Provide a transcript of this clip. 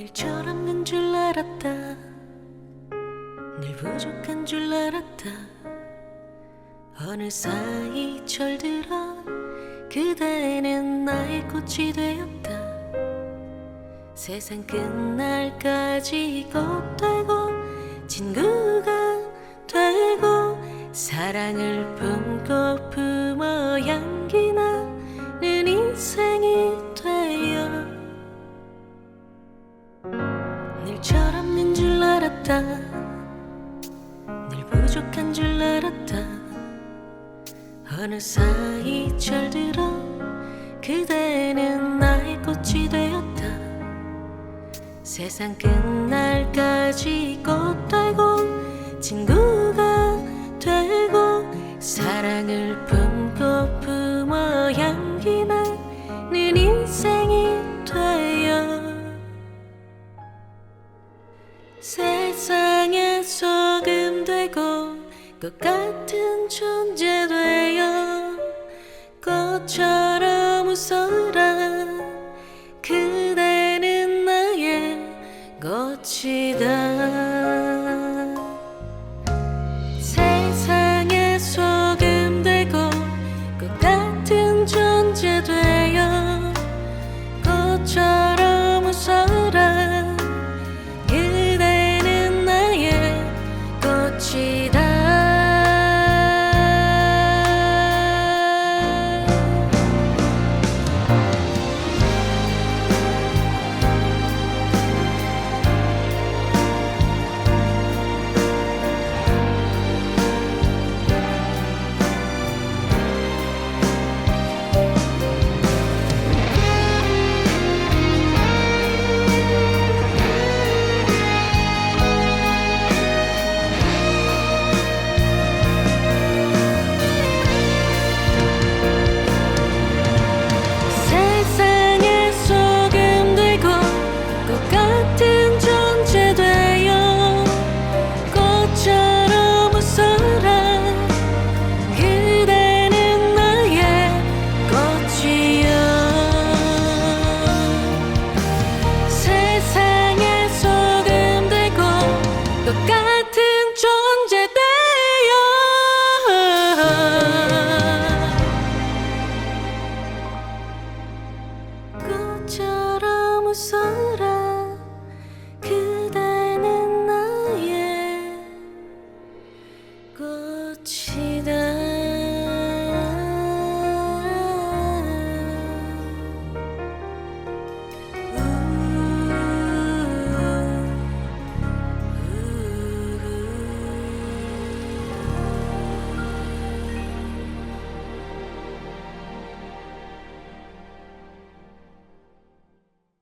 늘 없는 줄 알았다. 늘 부족한 줄 알았다. 어느 사이 철들어 그대는 나의 꽃이 되었다. 세상 끝날까지 꽃 되고 친구가 되고 사랑을 품고 품어 향 늘 철없는 줄 알았다. 늘 부족한 줄 알았다. 어느 사이 철들어 그대는 나의 꽃이 되었다. 세상 끝날까지 꽃 되고 친구가 되고 사랑을 품 것 같은 존재 되어 꽃처럼 웃어라. 그대는 나의 꽃이다.